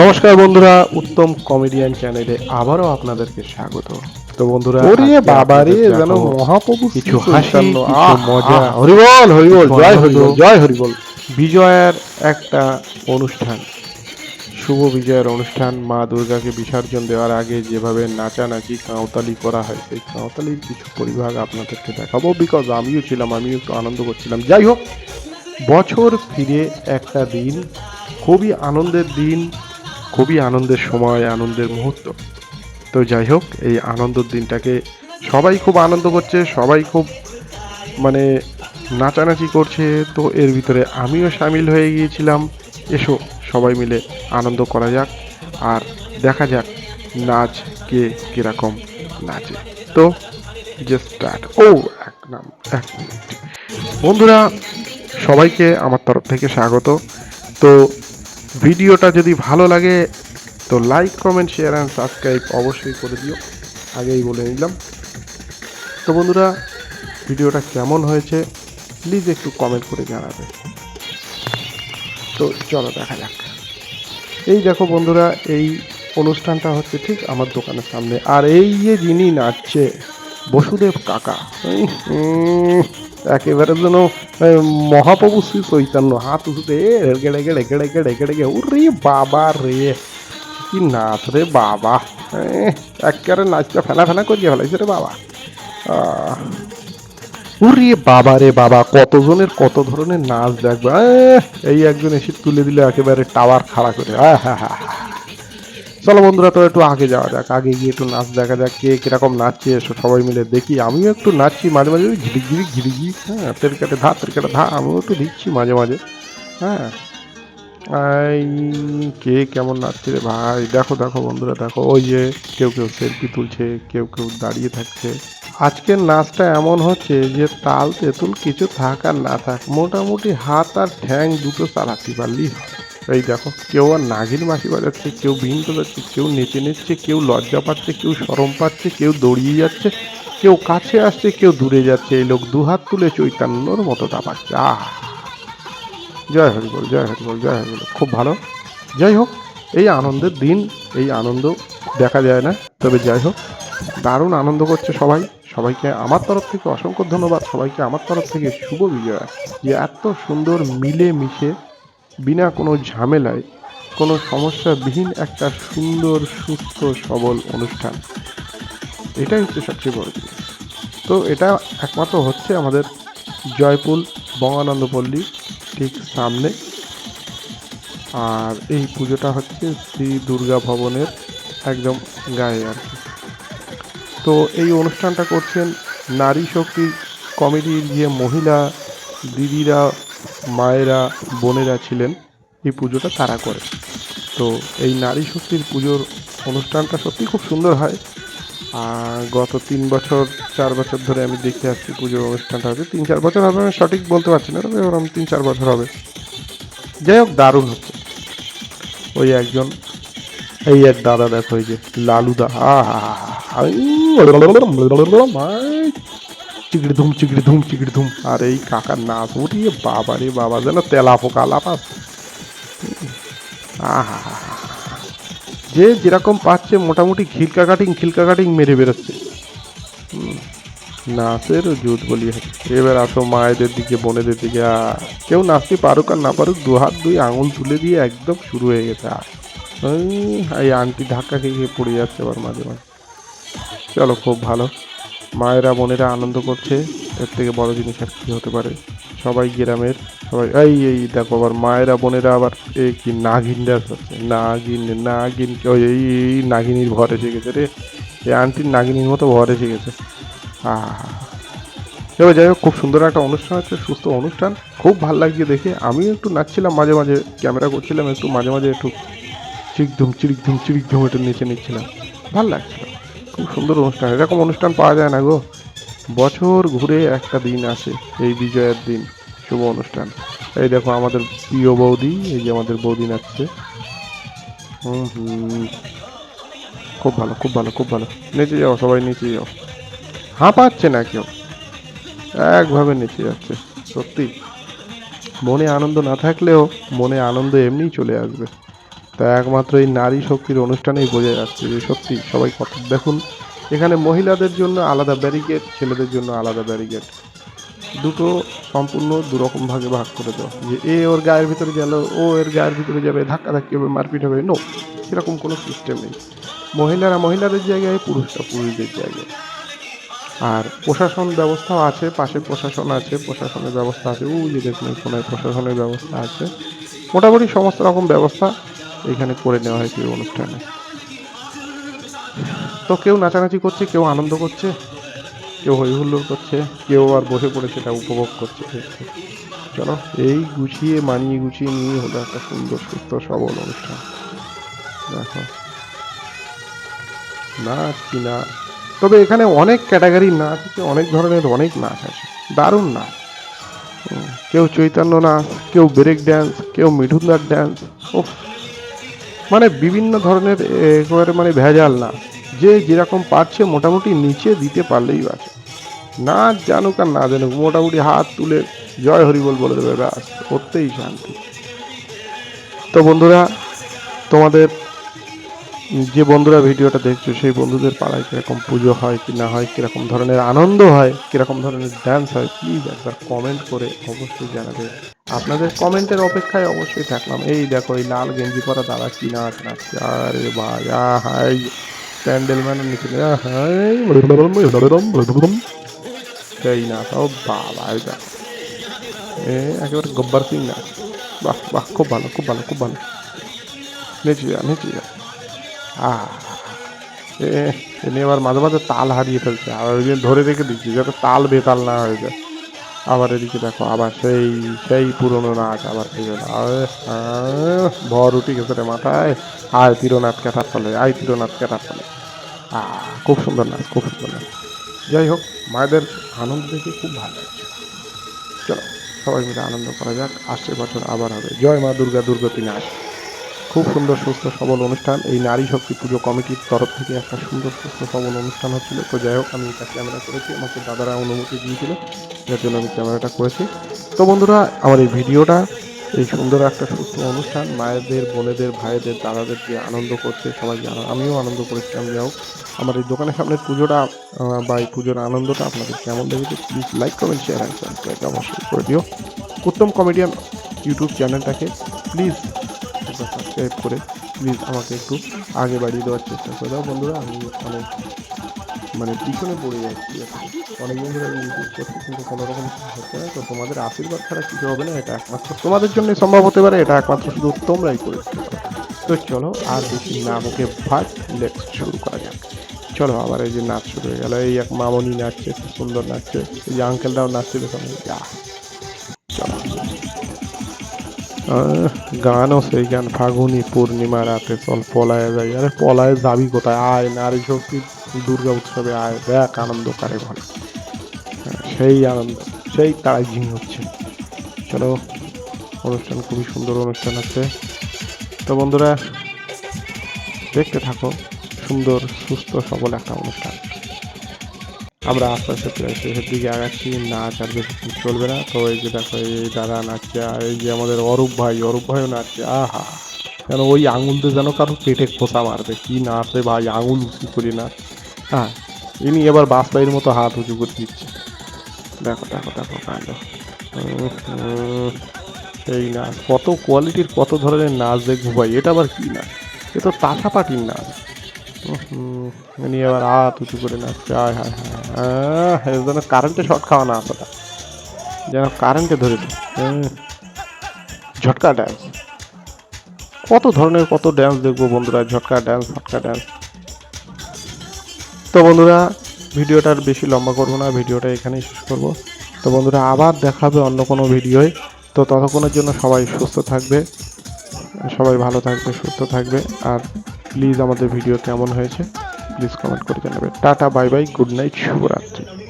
নমস্কার বন্ধুরা উত্তম কমেডিয়ান চ্যানেলে আবারও আপনাদেরকে স্বাগত। তো বন্ধুরা ওরে বাবা রে আপনাদের যেন মহাপ্রভু কিছু হাসি। মজা। হরিবল হরিবল জয়। হরিবল জয় হরিবল বিজয়ার একটা অনুষ্ঠান। শুভ বিজয়ের অনুষ্ঠান। মা দুর্গাকে বিসর্জন দেওয়ার আগে যেভাবে নাচানাচি কাঁওতালি করা হয় সেই কাঁওতালির কিছু পরিভাগ আপনাদেরকে দেখাবো। বিকজ আমিও ছিলাম আমিও একটু আনন্দ করছিলাম। যাই হোক বছর ফিরে একটা দিন খুবই আনন্দের দিন। খুবই আনন্দের সময়, আনন্দের মুহূর্ত। তো যাই হোক, এই আনন্দের দিনটাকে সবাই খুব আনন্দ করছে, সবাই খুব মানে নাচানাচি করছে। তো এর ভিতরে আমিও সামিল হয়ে গিয়েছিলাম। এসো, সবাই মিলে আনন্দ করা যাক আর দেখা যাক নাচ কে কীরকম নাচে। তো যে স্টার্ট ও, এক নাম, এক বন্ধুরা, সবাইকে আমার তরফ থেকে স্বাগত। তো ভিডিওটা যদি ভালো লাগে, তো like comment share and subscribe অবশ্যই করে দিও। আগেই বলে নিলাম। তো বন্ধুরা, ভিডিওটা কেমন হয়েছে প্লিজ একটু কমেন্ট করে জানাবে। তো চলো দেখা যাক। এই দেখো বন্ধুরা, এই অনুষ্ঠানটা হচ্ছে ঠিক আমার দোকানের সামনে। আর এই যে যিনি নাচছে, বসুদেব কাকা। একেবারে যেন মহাপ্রভু শ্রী চৈতন্য হাত উঠতে গেড়ে গেড়ে গেড়ে গেড়ে গেড়ে গেড়ে উরে বাবা রে কি নাচ রে বাবা একেবারে নাচটা ফেলা ফেলা করিয়ে ফেলাইছে রে বাবা উরে বাবা রে বাবা কতজনের কত ধরনের নাচ দেখবে এই একজন এসে তুলে দিলে একেবারে টাওয়ার খাড়া করে আহ, হা, হা, হা। চলো বন্ধুরা তো একটু আগে যাওয়া যাক। আগে গিয়ে একটু নাচ দেখা যাক, কে কীরকম নাচছে এসো সবাই মিলে দেখি। আমিও একটু নাচছি, মাঝে মাঝে ওই ঘিরিগিরি ঘিরিগিরি হ্যাঁ তেরকাটে ধা তেরকাটে ধা আমিও একটু দিচ্ছি মাঝে মাঝে হ্যাঁ। কে কেমন নাচছে রে ভাই? দেখো দেখো বন্ধুরা, দেখো, ওই যে কেউ কেউ সেলফি তুলছে, কেউ কেউ দাঁড়িয়ে থাকছে। আজকের নাচটা এমন হচ্ছে যে তাল তেঁতুল কিছু থাক আর না থাক, মোটামুটি হাত আর ঠ্যাং দুটো চালাতে পারলেই হয়। এই দেখো, কেউ আর নাগিন মাসি বাজাচ্ছে, কেউ বিন বাজাচ্ছে, কেউ নেচে নেচছে কেউ লজ্জা পাচ্ছে, কেউ সরম পাচ্ছে, কেউ দৌড়িয়ে যাচ্ছে, কেউ কাছে আসছে, কেউ দূরে যাচ্ছে। এই লোক দুহাত তুলে চৈতন্যর মতো দাপাচ্ছে আহ! জয় হরিবল, জয় হরি হরিবল, জয় হরিবল। খুব ভালো। যাই হোক, এই আনন্দের দিন, এই আনন্দ দেখা যায় না। তবে যাই হোক, দারুণ আনন্দ করছে সবাই। সবাইকে আমার তরফ থেকে অসংখ্য ধন্যবাদ। সবাইকে আমার তরফ থেকে শুভ বিজয়া। যে এত সুন্দর মিলে মিশে বিনা কোনো ঝামেলায়, কোনো সমস্যাবিহীন একটা সুন্দর, সুস্থ, সবল অনুষ্ঠান। এটাই হচ্ছে সবচেয়ে বড় জিনিস। তো এটা একমাত্র হচ্ছে আমাদের জয়পুর বঙ্গানন্দ পল্লী ঠিক সামনে। আর এই পুজোটা হচ্ছে শ্রী দুর্গা ভবনের একদম গায়ে আর কি। তো এই অনুষ্ঠানটা করছেন নারী শক্তি কমিটির যে মহিলা, দিদিরা মায়েরা বোনেরা ছিলেন এই পুজোটা তারা করে তো এই নারী শক্তির পুজোর অনুষ্ঠানটা সত্যি খুব সুন্দর হয় আর গত তিন বছর চার বছর ধরে আমি দেখে আসছি পুজোর অনুষ্ঠানটা হচ্ছে তিন চার বছর হবে আমি সঠিক বলতে পারছি না তবে ওরকম তিন চার বছর হবে যাই হোক দারুণ হচ্ছে ওই একজন এই এক দাদা দেখো ওই যে লালুদা চিকড়ি ধুম চিকড়ি ধুম ধুম। আর এই কাকার নাচ উঠিয়ে বাবা রে বাবা যেন তেলা পোকা আহা। যে যেরকম পাচ্ছে মোটামুটি খিলকা কাটিং খিলকা কাটিং মেরে বেরোচ্ছে। নাচের জুত বলি এবার আসো মায়েদের দিকে বোনেদের দিকে। কেউ নাচতে পারুক আর না পারুক দু হাত দুই আঙুল তুলে দিয়ে একদম শুরু হয়ে গেছে। আর এই, আন্টি ধাক্কা খেয়ে পড়ে যাচ্ছে আবার মাঝে মাঝে। চলো খুব ভালো। মায়েরা, বোনেরা আনন্দ করছে। এর থেকে বড় জিনিস আর কি হতে পারে? সবাই গ্রামের, সবাই, এই এই, দেখো আবার মায়েরা, বোনেরা আবার এই কি নাগিন ডান্স হচ্ছে নাগিন নাগিন, ওই, এই এই নাগিনীর ভর এসে গেছে রে। এই আন্টির নাগিনীর মতো ভর এসে গেছে। এবার যাই হোক, খুব সুন্দর একটা অনুষ্ঠান হচ্ছে, সুস্থ অনুষ্ঠান। খুব ভালো লাগছে দেখে। আমিও একটু নাচছিলাম মাঝে মাঝে, ক্যামেরা করছিলাম একটু, মাঝে মাঝে একটু চিকধুম চিরিকধুম চিরিকধুম একটু নিচে নিচ্ছিলাম। ভালো লাগছিল। খুব সুন্দর অনুষ্ঠান। এরকম অনুষ্ঠান পাওয়া যায় না গো। বছর ঘুরে একটা দিন আসে, এই বিজয়ের দিন, শুভ অনুষ্ঠান। এই দেখো আমাদের প্রিয় বৌদি, এই যে আমাদের বৌদি নাচছে। হুম হুম। খুব ভালো খুব ভালো খুব ভালো। নিচে যাও, সবাই নিচে যাও। হাঁ পাচ্ছে না কেউ। একভাবে নিচে যাচ্ছে, সত্যি। মনে আনন্দ না থাকলেও মনে আনন্দ এমনিই চলে আসবে। তা একমাত্র এই নারী শক্তির অনুষ্ঠানেই বোঝা যাচ্ছে যে সত্যি সবাই কত দেখুন, এখানে মহিলাদের জন্য আলাদা ব্যারিকেড ছেলেদের জন্য আলাদা ব্যারিকেড দুটো সম্পূর্ণ দুরকম ভাগে ভাগ করে দেওয়া যে এ ওর গায়ের ভিতরে গেল, ও এর গায়ের ভিতরে যাবে ধাক্কা ধাক্কি হবে, মারপিট হবে নো এরকম কোনো সিস্টেম নেই। মহিলারা মহিলাদের জায়গায়, পুরুষরা পুরুষদের জায়গায়। আর প্রশাসন ব্যবস্থাও আছে, পাশে প্রশাসন আছে, প্রশাসনের ব্যবস্থা আছে। ওই যে দেখুন প্রশাসনের ব্যবস্থা আছে। মোটামুটি সমস্ত রকম ব্যবস্থা। এখানে করে নেওয়া হয়েছে অনুষ্ঠানে। তো কেউ নাচানাচি করছে, কেউ আনন্দ করছে, কেউ হই হুল্লোড় করছে, কেউ আর বসে পড়ে সেটা উপভোগ করছে। চলো, এই গুছিয়ে, মানিয়ে গুছিয়ে নিয়ে হলো একটা সুন্দর, সুস্থ, সবল অনুষ্ঠান। দেখো। নাচ কি নাচ? তবে এখানে অনেক ক্যাটাগরির নাচ আছে, অনেক ধরনের অনেক নাচ আছে। দারুণ নাচ। কেউ চৈতন্য নাচ, কেউ ব্রেক ড্যান্স কেউ মিঠুনদার ড্যান্স ও মানে বিভিন্ন ধরনের একেবারে মানে ভেজাল না। যে যেরকম পারছে মোটামুটি নিচে দিতে পারলেই আছে। না জানুক আর না জানুক, মোটামুটি হাত তুলে জয় হরিবল বলে দেবে, ব্যাস, করতেই শান্তি। তো বন্ধুরা, তোমাদের যে বন্ধুরা ভিডিওটা দেখছ, সেই বন্ধুদের পাড়ায় কীরকম পুজো হয়, কি না হয়, কীরকম ধরনের আনন্দ হয়, কীরকম ধরনের ডান্স হয় প্লিজ একবার কমেন্ট করে অবশ্যই জানাবে। আপনাদের কমেন্টের অপেক্ষায় অবশ্যই থাকলাম। এই দেখো, এই লাল গেঞ্জি পরা দাদা কি নাচ আরে ভাই, আহাই প্যান্ডেল ম্যানের নিচে সেই নাচ, ও বাবা এ, একেবারে গব্বর সিং নাচ। বাহ বাহ, খুব ভালো খুব ভালো খুব ভালো। নেচে যা নেচে যা। আহ, এ এনে এবার মাঝে মাঝে তাল হারিয়ে ফেলছে। আবার ওই ধরে রেখে দিচ্ছি যাতে তাল বেতাল না হয়ে যায়। আবার এদিকে দেখো, আবার সেই সেই পুরনো নাচ আবার ভর উঠে গেছে রে মাথায়। আয় তিরোনাথ কেটার ফলে আয় তীরনাথ কেটার ফলে খুব সুন্দর নাচ, খুব সুন্দর নাচ। যাই হোক, মায়েদের আনন্দ দেখে খুব ভালো লাগছে। চলো, সবাই মিলে আনন্দ করা যাক। আসছে বছর আবার হবে। জয় মা দুর্গা দুর্গতি নাচ খুব সুন্দর সুস্থ সবল অনুষ্ঠান। এই নারী শক্তি পুজো কমিটির তরফ থেকে একটা সুন্দর সুস্থ সবল অনুষ্ঠান হচ্ছিল। তো যাই হোক, আমি এটা ক্যামেরা করেছি। আমাকে দাদারা অনুমতি দিয়েছিল, যার জন্য আমি ক্যামেরাটা করেছি। তো বন্ধুরা, আমার এই ভিডিওটা, এই সুন্দর একটা সুস্থ অনুষ্ঠান, মায়েদের, বোনেদের, ভাইদের, দাদাদের যে আনন্দ করছে, সবাই জানা, আমিও আনন্দ করেছিলাম হোক। আমার এই দোকানের সামনের পুজোটা বা এই পুজোর আনন্দটা আপনাদের কেমন লেগেছে প্লিজ লাইক কমেন্ট শেয়ার অবশ্যই করে দিও। উত্তম কমেডিয়ান ইউটিউব চ্যানেলটাকে প্লিজ সাবস্ক্রাইব করে প্লিজ আমাকে একটু আগে বাড়িয়ে দেওয়ার চেষ্টা করে দাও। বন্ধুরা, আমি অনেক মানে পিছনে পড়ে যাচ্ছি এখন। অনেকদিন ধরে আমি ইউটিউব করছি, কিন্তু কোনো রকম হচ্ছে না। তো তোমাদের আশীর্বাদ ছাড়া কিছু হবে না, এটা একমাত্র তোমাদের জন্য সম্ভব হতে পারে, এটা একমাত্র শুধু তোমরাই করে তো চলো, আর বেশি না মুখে ভাট লেটস শুরু করা যাক। চলো, আবার এই যে নাচ শুরু হয়ে গেল। এই এক মামনি নাচছে সুন্দর নাচছে। এই যে আঙ্কেলরাও নাচছে দেখুন যা। গানও সেই গান। ফাগুনি পূর্ণিমা রাতে চল পলায় যাই। আরে পলায় যাবি কোথায়? আয় নারী শক্তি দুর্গা উৎসবে আয়। দেখ আনন্দ কারে ঘরে হ্যাঁ, সেই আনন্দ সেই তারাই ঝিং হচ্ছে। চলো অনুষ্ঠান খুবই সুন্দর অনুষ্ঠান আছে। তো বন্ধুরা দেখতে থাকো। সুন্দর সুস্থ সবল একটা অনুষ্ঠান। আমরা আস্তে আস্তে শেষের দিকে আগাচ্ছি নাচ আর বেশিক্ষণ চলবে না। তো এই যে দেখো এই দাদা নাচছে আর এই যে আমাদের অরূপ ভাই অরূপ ভাইও নাচছে আহা! কেন ওই আঙুল দিয়ে যেন কারও পেটে খোসা মারবে? কি নাচে ভাই আঙুল উঁচু করি না হ্যাঁ ইনি এবার বাসবাইয়ের মতো হাত উঁচু করে দিচ্ছে। দেখো দেখো দেখো কাণ্ড উম, নাচ কত কোয়ালিটির কত ধরনের নাচ দেখব ভাই এটা আবার কি নাচ? এ তো পাটির নাচ। ইনি আবার হাত উঁচু করে নাচছে। আয়, হায় হায় এর যেন কারেন্টে শর্ট খাওয়া না আসলে যেন কারেন্টে ধরে। ঝটকা ড্যান্স কত ধরনের, কত ড্যান্স দেখব বন্ধুরা, ঝটকা ড্যান্স ফটকা ড্যান্স তো বন্ধুরা ভিডিওটার বেশি লম্বা করব না, ভিডিওটা এখানেই শেষ করব। তো বন্ধুরা, আবার দেখাবে অন্য কোনো ভিডিওয়। তো ততক্ষণের জন্য সবাই সুস্থ থাকবে, সবাই ভালো থাকবে, সুস্থ থাকবে। আর প্লিজ আমাদের ভিডিও কেমন হয়েছে? প্লিজ কমেন্ট করে জানাবে tata bye bye good night শুভরাত্রি।